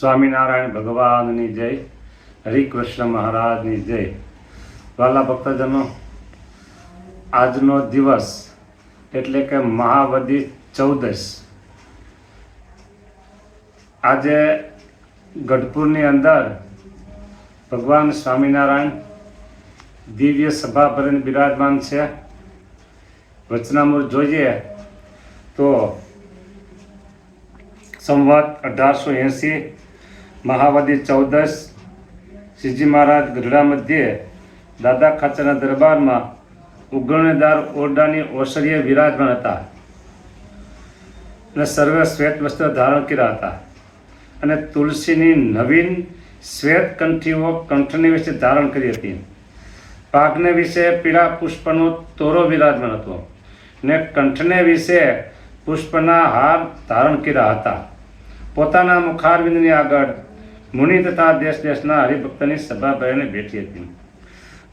સ્વામિનારાયણ ભગવાનની જય, હરિકૃષ્ણ મહારાજની જય. વાલા ભક્તજનો, આજનો દિવસ એટલે કે મહાવદી ચૌદશ. આજે ગઢપુરની અંદર ભગવાન સ્વામિનારાયણ દિવ્ય સભા ભરીને બિરાજમાન છે. વચનામૃત જોઈએ તો સંવાદ અઢારસો એંસી મહાવદી ચૌદસ શ્રીજી મહારાજ ગઢડા મધ્યે દાદા ખાચરના દરબારમાં ઉગણદાર ઓરડાની ઓસરીએ વિરાજમાન હતા અને સર્વે શ્વેત વસ્ત્ર ધારણ કર્યા હતા. અને તુલસીની નવીન શ્વેત કંઠીઓ કંઠની વિશે ધારણ કરી હતી. પાકને વિશે પીળા પુષ્પનો તોરો વિરાજમાન હતો ને કંઠને વિશે પુષ્પના હાર ધારણ કર્યા હતા. પોતાના મુખારવિંદની આગળ મુનિ તથા દેશ દેશના હરિભક્તની સભા ભરીને બેઠી હતી.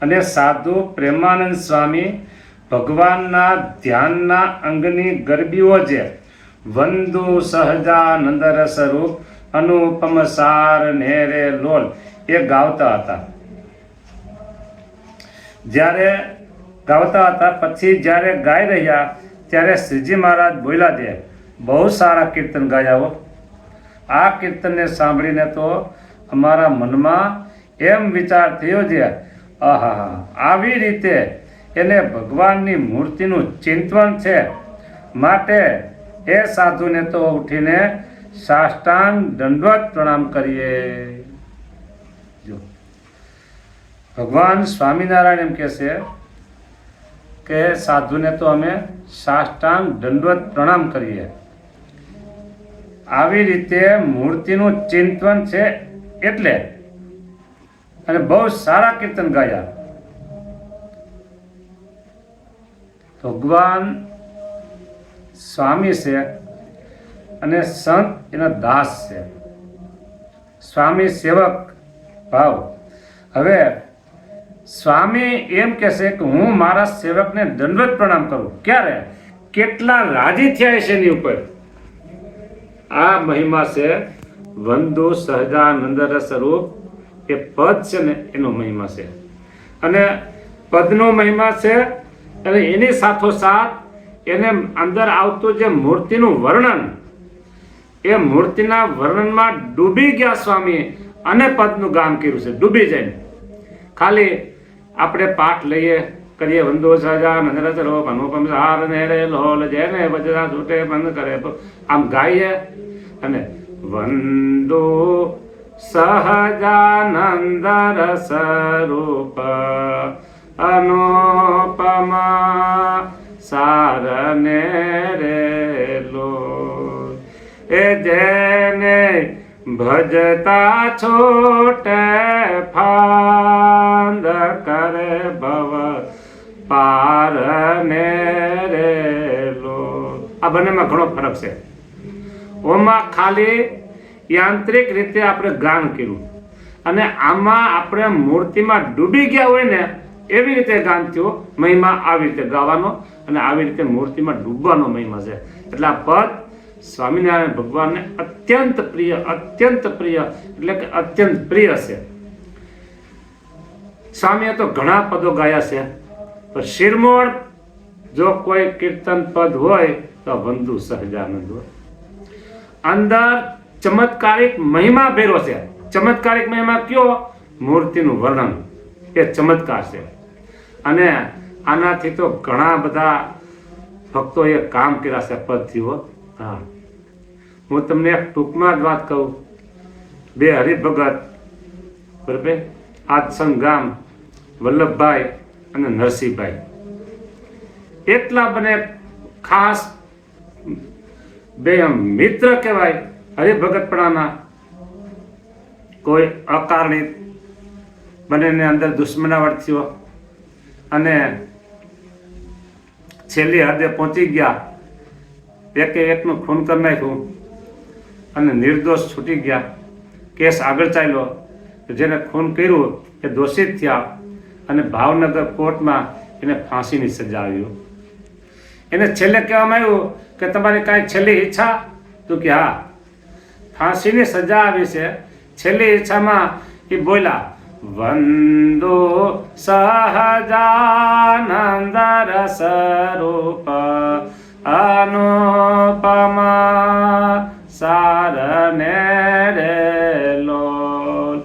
અને સાધુ પ્રેમાનંદ સ્વામી ભગવાનના ધ્યાનના અંગની ગરબીઓ જે વંદુ સહજાનંદ સ્વરૂપ અનુપમ સાર નેરે લોલ એ ગાવતા હતા. જ્યારે ગાવતા હતા, પછી જ્યારે ગાઈ રહ્યા, ત્યારે શ્રીજી મહારાજ બોલ્યા છે બહુ સારા કીર્તન ગાયા હો આ કીર્તનને સાંભળીને તો અમારા મનમાં એમ વિચાર થયો છે, આહા, આવી રીતે એને ભગવાનની મૂર્તિનું ચિંતન છે માટે એ સાધુને તો ઉઠીને સાષ્ટાંગ દંડવત પ્રણામ કરીએ. જો, ભગવાન સ્વામિનારાયણ એમ કહે છે કે સાધુને તો અમે સાષ્ટાંગ દંડવત પ્રણામ કરીએ. આવી રીતે મૂર્તિનું ચિંતન છે એટલે અને બહુ સારા કીર્તન ગાયા. ભગવાન સ્વામી છે અને સંત એના દાસ છે. સ્વામી સેવક ભાવ. હવે સ્વામી એમ કહેશે કે હું મારા સેવકને દંડવત પ્રણામ કરું. ક્યારે? કેટલા રાજી થયા છે એની ઉપર? આ મહિમા છે વંદુ સહજાનંદ સ્વરૂપ એ પદ છે ને એનો મહિમા છે. અને પદનો મહિમા છે, અને એની સાથોસાથ એને અંદર આવતું જે મૂર્તિનું વર્ણન, એ મૂર્તિના વર્ણનમાં ડૂબી ગયા સ્વામી અને પદનું ગામ કર્યું છે. ડૂબી જઈને. ખાલી આપણે પાઠ લઈએ. કરીએ વંદો સજા મંદર ચલો મનોપમ સાર નેરે લોલ જેને બજરા છૂટે બંધ કરે આમ ગાઈએ અને વંદો સહજાનંદ રસ રૂપ અનુપમા સાર નેરે લો એ જેને ભજતા છોટે ફાંદ કરે ભવ પાર ને રેલો આ બંનેમાં ઘણો ફરક છે. ઓમાં ખાલી યાંત્રિક રીતે આપણે ગાન કર્યું. અને આમાં આપણે મૂર્તિમાં ડૂબી ગયા હોય ને, એવી રીતે ગાન થયું, મહિમા આવી રીતે ગાવાનો અને આવી રીતે મૂર્તિમાં ડૂબવાનો મહિમા છે. એટલે આ પદ સ્વામિનારાયણ ભગવાનને અત્યંત પ્રિય અત્યંત પ્રિય, એટલે કે અત્યંત પ્રિય છે. સ્વામીએ તો ઘણા પદો ગાયા છે, પણ શિરમોળ જો કોઈ કીર્તન પદ હોય, તો વંદુ સહજાનંદ હોય. અંદર ચમત્કારિક મહિમા ભેરો છે. ચમત્કારિક મહિમા કયો? મૂર્તિનું વર્ણન. એ ચમત્કાર છે. અને આનાથી તો ઘણા બધા ભક્તોએ કામ કર્યા છે પદથી હો. હા તમને એક ટૂંકમાં જ વાત કહું. બે હરિભગત, બરાબર? આદસંગ ગામ, વલ્લભભાઈ અને નરસિંહભાઈ. એટલા બને ખાસ બે મિત્ર કહેવાય હરિભગતપણાના. કોઈ અકારણિત બંનેને અંદર દુશ્મનાવટ થયો અને છેલ્લી હદે પહોંચી ગયા. એકે એકનું ખૂન કરી નાખ્યું. અને નિર્દોષ છૂટી ગયા. કેસ આગળ ચાલ્યો. જેને ખૂન કર્યું એ દોષિત થયા અને ભાવનગર કોર્ટમાં એને ફાંસીની સજા આવ્યો એને છેલ્લે કહેવામાં આવ્યું કે તમારી કાંઈ છેલ્લી ઈચ્છા? તો કે હા. ફાંસીની સજા આવી છે. છેલ્લી ઈચ્છામાં એ બોલ્યા, વંદો સહજાનંદ રસ રૂપ અનુપમા સારને રે લોલ.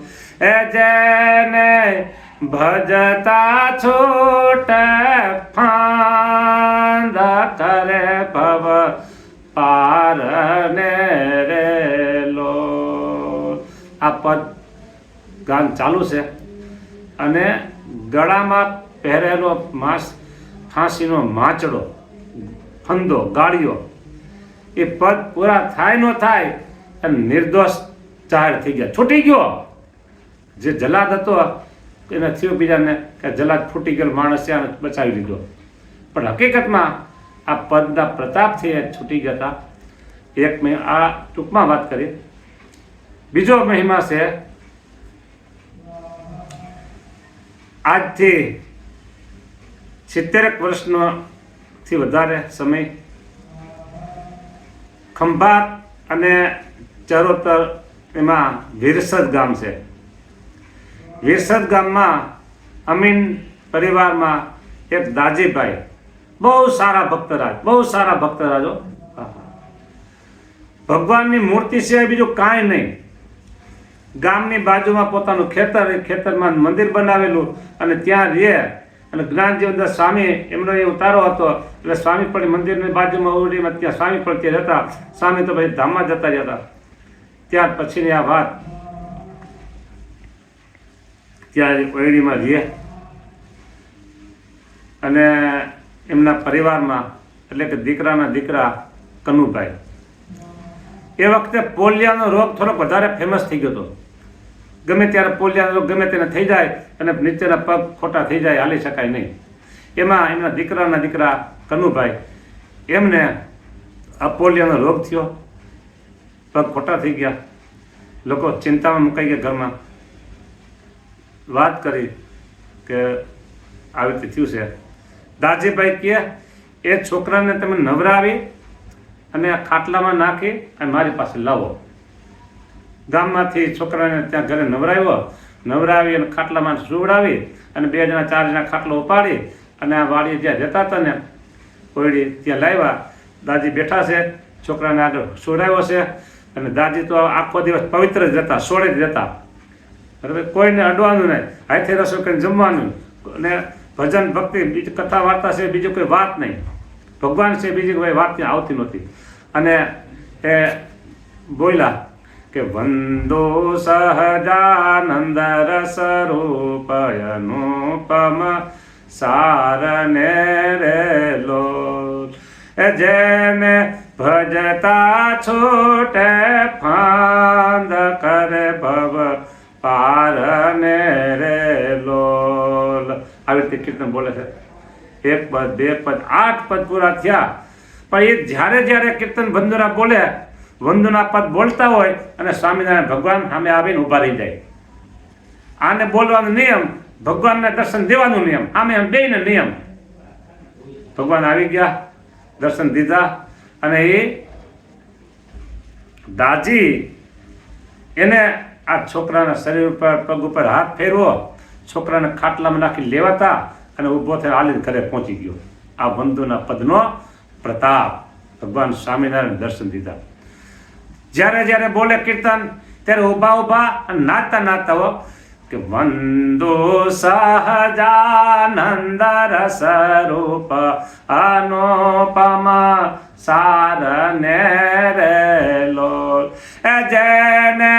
એ જેને ભજતા છૂટ ફાંદ કરે ભવ પારને રે લોલ. આ પદ ગાન ચાલુ છે. અને ગળામાં પહેરેલો માસ, ફાંસીનો માચડો, ફંદો, ગાળીઓ એ પદ પૂરા થાય ન થાય અને નિર્દોષ જાહેર થઈ ગયા. છૂટી ગયો. જે જલાદ હતો, એને થયો બીજાને કે જલાદ ફૂટી ગયેલો માણસ છે બચાવી લીધો. પણ હકીકતમાં આ પદના પ્રતાપથી એ છૂટી ગયા હતા. એક મેં આ ટૂંકમાં વાત કરી. બીજો મહિમા છે, આજથી સિત્તેરેક વર્ષનો થી વધારે સમય ખંભાત અને ચરોતર એમાં વિરસદ ગામ છે. વિરસદ ગામમાં અમીન પરિવારમાં એક દાજીભાઈ, બહુ સારા ભક્તરાજ, બહુ સારા ભક્તરાજો ભગવાનની મૂર્તિ સિવાય બીજું કાંઈ નહીં. ગામની બાજુમાં પોતાનું ખેતર, ખેતરમાં મંદિર બનાવેલું અને ત્યાં રહે અને જ્ઞાનજીવનદાસ સ્વામી એમનો એ ઉતારો હતો. એટલે સ્વામી પણ મંદિરની બાજુમાં ઓરડીમાં ત્યાં સ્વામી પણ ત્યાં રહેતા. સ્વામી તો પછી ધામમાં જતા રહેતા ત્યાર પછીની આ વાત ત્યાં ઓરડીમાં રહે અને એમના પરિવારમાં, એટલે કે દીકરાના દીકરા કનુભાઈ. એ વખતે પોલિયાનો રોગ થોડોક વધારે ફેમસ થઈ ગયો હતો. ગમે ત્યારે પોલિયાનો રોગ ગમે તેને થઈ જાય અને નીચેના પગ ખોટા થઈ જાય, હાલી શકાય નહીં. એમાં એમના દીકરાના દીકરા કનુભાઈ, એમને આ પોલિયાનો રોગ થયો. પગ ખોટા થઈ ગયા. લોકો ચિંતામાં મુકાઈ ગયા ઘરમાં. વાત કરી કે આવી રીતે થયું છે. દાજીભાઈ કહે, એ છોકરાને તમે નવરાવી અને આ ખાટલામાં નાખી અને મારી પાસે લાવો. ગામમાંથી છોકરાને ત્યાં ઘરે નવરાવ્યો, નવરાવી અને ખાટલામાં સુવડાવી અને બે જણા ચાર જણા ખાટલો ઉપાડી અને આ વાડીએ જ્યાં જતા હતા ને કોયડી ત્યાં લાવ્યા. દાદી બેઠા છે, છોકરાને આગળ સુવડાવ્યો છે અને દાદી તો આખો દિવસ પવિત્ર જ રહેતા, સોળે જ રહેતા. બરાબર? કોઈને અડવાનું નહીં, હાથે રસોઈ કરીને જમવાનું. અને ભજન, ભક્તિ, બીજી કથા વાર્તા છે, બીજું કોઈ વાત નહીં. ભગવાન છે, બીજી કોઈ વાત ત્યાં આવતી નહોતી. અને એ બોલ્યા કે વંદો સહજાનંદ રસ રૂપ અનુપમ સારને રે લો એ જેને ભજતા છોટે ફાંદ કરે ભવ પારને રે લોલ આવી રીતે કીર્તન બોલે છે એક પદ બે પદ આઠ પદ પૂરા થયા પણ એ જ્યારે જ્યારે કીર્તન બંદુરા બોલે વંદના પદ બોલતા હોય અને સ્વામિનારાયણ ભગવાન સામે આવીને ઊભા રહી જાય. આને બોલવાનો નિયમ, ભગવાનને દર્શન દેવાનો નિયમ, આમે આમ બેને નિયમ. ભગવાન આવી ગયા, દર્શન દીધા અને એ દાજી એને આ છોકરાના શરીર ઉપર, પગ ઉપર હાથ ફેરવો, છોકરાને ખાટલામાં નાખી લેવાતા અને ઊભો થઈને હાલીને ઘરે પહોંચી ગયો. આ બંધુના પદનો પ્રતાપ ભગવાન સ્વામિનારાયણ દર્શન દીધા. જ્યારે જ્યારે બોલે કીર્તન, ત્યારે ઊભા ઊભા નાતા હો કે વંદો સહજાનંદ રસ રૂપ અનુપમા સારને રે લોલ જેને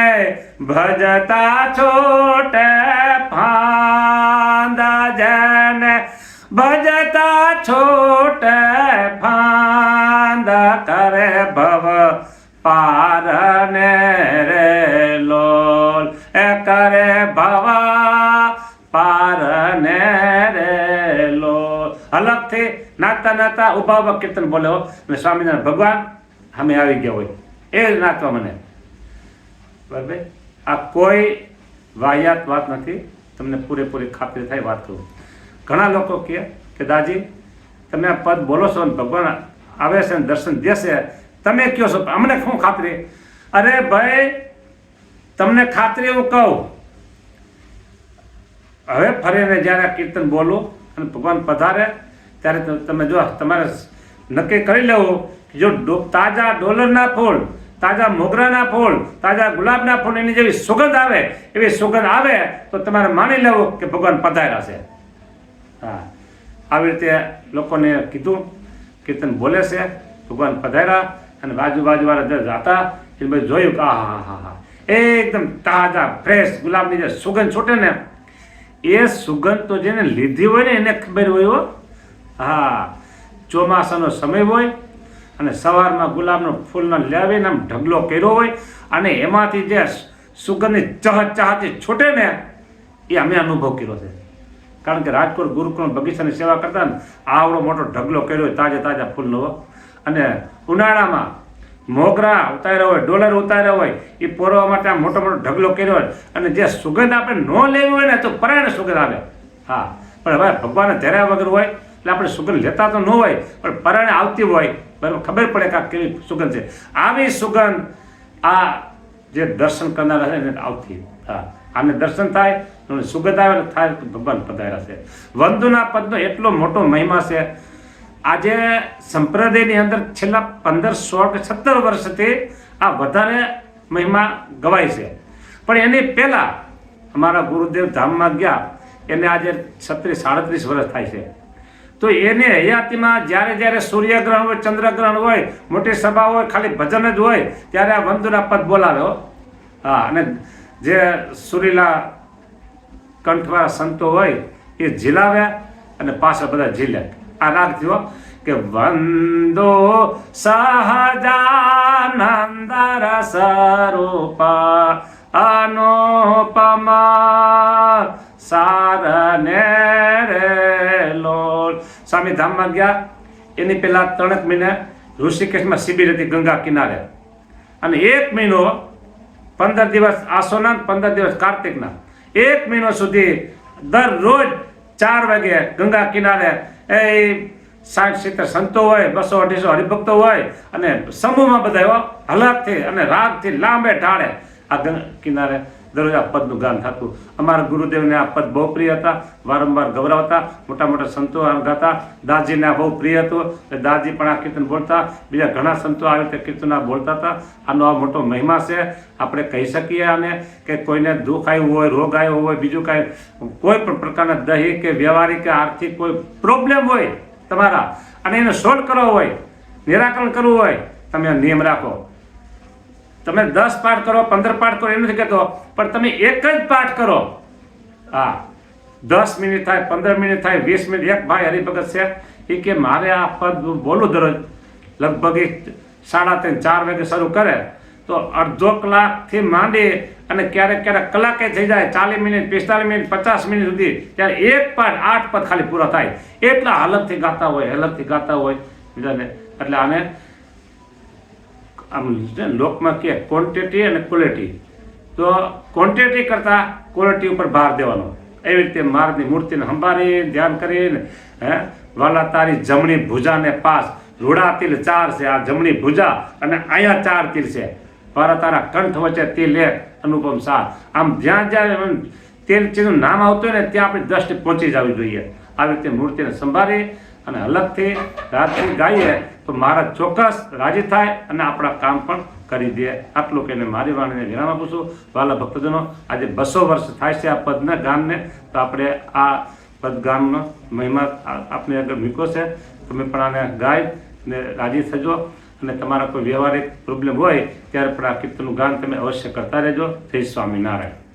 ભજતા છોટે પારને રે લોલ. એ કરે ભવા, પારને રે લોલ. અલગથી નાતા નાતા ઊભા ઊભા કીર્તન બોલે અને સ્વામિનારાયણ ભગવાન અમે આવી ગયા હોય. એ જ નાચવા મને. બરાબર? આ કોઈ વાહિયાત વાત નથી. તમને પૂરેપૂરી ખાતરી થાય વાત કરું. ઘણા લોકો કહે કે દાજી, તમે આ પદ બોલો છો અને ભગવાન આવે છે અને દર્શન દેશે તમે કહો છો, અમને શું ખાતરી? અરે ભાઈ, તમને ખાતરી હું કહું. હવે ફરીને જ્યારે કીર્તન બોલું અને ભગવાન પધારે, ત્યારે તમે જો, તમારે નક્કી કરી લેવું કે જો તાજા ડોલરના ફૂલ, તાજા મોગરાના ફૂલ, તાજા ગુલાબના ફૂલ એની જેવી સુગંધ આવે, એવી સુગંધ આવે, તો તમારે માની લેવું કે ભગવાન પધાર્યા છે. હા. આવી રીતે લોકોને કીધું, કીર્તન બોલે છે, ભગવાન પધાર્યા અને બાજુ બાજુવાળા જે જાતા, એ બધું જોયું કે આ હા હા હા એકદમ તાજા ફ્રેશ ગુલાબની જે સુગંધ છૂટે ને, એ સુગંધ તો જેને લીધી હોય ને, એને ખબર હોય હો. હા, ચોમાસાનો સમય હોય અને સવારમાં ગુલાબનો ફૂલનો લાવીને આમ ઢગલો કર્યો હોય અને એમાંથી જે સુગંધની ચહ ચહાતી છૂટે ને, એ અમે અનુભવ કર્યો છે. કારણ કે રાજકોટ ગુરુકુળ બગીચાની સેવા કરતા ને, આવડો મોટો ઢગલો કર્યો હોય, તાજા તાજા ફૂલનો અને ઉનાળામાં મોગરા ઉતાર્યા હોય, ડોલર ઉતાર્યા હોય, એ પોરવા માટે આ મોટો મોટો ઢગલો કર્યો હોય અને જે સુગંધ આપણે ન લેવી હોય ને, તો પરાયણ સુગંધ આવે. હા, પણ હવે ભગવાને ધેર્યા વગર હોય, એટલે આપણે સુગંધ લેતા તો ન હોય, પણ પરાયણે આવતી હોય, બરાબર, ખબર પડે કે આ કેવી સુગંધ છે. આવી સુગંધ આ જે દર્શન કરનારા છે એને આવતી. હા, આને દર્શન થાય સુગંધ આવે થાય ભગવાન પધાર્યા છે. વંદુના પદનો એટલો મોટો મહિમા છે આજે સંપ્રદાયની અંદર છેલ્લા પંદર સોળ કે સત્તર વર્ષથી આ વધારે મહિમા ગવાય છે. પણ એની પહેલાં અમારા ગુરુદેવ ધામમાં ગયા, એને આજે છત્રીસ, સાડત્રીસ વર્ષ થાય છે. તો એને હયાતીમાં જ્યારે જ્યારે સૂર્યગ્રહણ હોય, ચંદ્રગ્રહણ હોય, મોટી સભા હોય, ખાલી ભજન જ હોય, ત્યારે આ વંદુના પદ બોલાવ્યો હા. અને જે સુરીલા કંઠવા સંતો હોય, એ ઝીલાવ્યા અને પાછા બધા ઝીલે. આ થયો કે વંદો સહજાનંદ રસ રૂપા અનુપમા સારને રે લોલ. સ્વામી ધામમાં ગયા, એની પહેલા ત્રણેક મહિને ઋષિકેશમાં શિબિર હતી ગંગા કિનારે. અને એક મહિનો પંદર દિવસ આસોના, પંદર દિવસ કાર્તિકના. એક મહિનો સુધી દરરોજ ચાર વાગે ગંગા કિનારે એ સાઠ સિત્તેર સંતો હોય, બસો અઢીસો હરિભક્તો હોય, અને સમૂહમાં બધા એવા હલાકથી અને રાગથી લાંબે ઢાળે આ કિનારે દરરોજ આ પદનું ગાન થતું. અમારા ગુરુદેવને આ પદ બહુ પ્રિય હતા, વારંવાર ગૌરવતા મોટા મોટા સંતો ગાતા. દાદીને આ બહુ પ્રિય હતું, એટલે દાદી પણ આ કીર્તન બોલતા. બીજા ઘણા સંતો આવી રીતે કીર્તન આ બોલતા હતા. આનો આ મોટો મહિમા છે. આપણે કહી શકીએ આને કે કોઈને દુઃખ આવ્યું હોય, રોગ આવ્યો હોય, બીજું કાંઈ, કોઈ પણ પ્રકારના દહીં કે વ્યવહારિક કે આર્થિક કોઈ પ્રોબ્લેમ હોય તમારા, અને એને સોલ્વ કરવો હોય, નિરાકરણ કરવું હોય, તમે નિયમ રાખો. તમે દસ પાઠ કરો, પંદર પાઠ કરો, એમ નથી કહેતો. પણ તમે એક જ પાઠ કરો. હા, દસ મિનિટ થાય, પંદર મિનિટ થાય, વીસ મિનિટ. એક ભાઈ હરિભગત છે એ કે, મારે આ પદ બોલું દરરોજ. લગભગ એ સાડા ત્રણ, ચાર વાગે શરૂ કરે. તો અડધો કલાકથી માંડી અને ક્યારેક ક્યારેક કલાકે થઈ જાય, ચાલીસ મિનિટ, પિસ્તાલીસ મિનિટ, પચાસ મિનિટ સુધી. ત્યારે એક પાઠ, આઠ પદ ખાલી પૂરા થાય. એટલા હાલતથી ગાતા હોય હાલતથી ગાતા હોય. બીજાને, એટલે આને આમ લોકમાં કે ક્વોન્ટિટી અને ક્વોલિટી તો ક્વોન્ટિટી કરતાં ક્વોલિટી ઉપર ભાર દેવાનો. એવી રીતે મારની મૂર્તિને સંભાળી, ધ્યાન કરીને, હે વાલા તારી જમણી ભુજાને પાસ. રૂડા તિલ ચાર છે, આ જમણી ભુજા અને અહીંયા ચાર તિલ છે. પર તારા કંઠ વચ્ચે તિલ એક, અનુપમ સાર આમ જ્યાં જ્યાં તેલ ચીજનું નામ આવતું હોય ને, ત્યાં આપણી દ્રષ્ટિ પહોંચી જવી જોઈએ. આવી રીતે મૂર્તિને સંભાળી અને અલગથી રાત્રિ ગાઈએ તો મારા ચોક્કસ રાજી થાય અને આપણા કામ પણ કરી દે. આટલું કહીને મારી વાણીને વિરામ આપું છું. વાલા ભક્તજનો, આજે બસો વર્ષ થાય છે આ પદના ગાનને તો આપણે આ પદ ગાનનો મહિમા આપની આગળ મૂક્યો છે. તમે પણ આને ગાય ને રાજી થજો. અને તમારા કોઈ વ્યવહારિક પ્રોબ્લેમ હોય, ત્યારે પણ આ કીર્તનનું ગાન તમે અવશ્ય કરતા રહેજો. જય સ્વામિનારાયણ.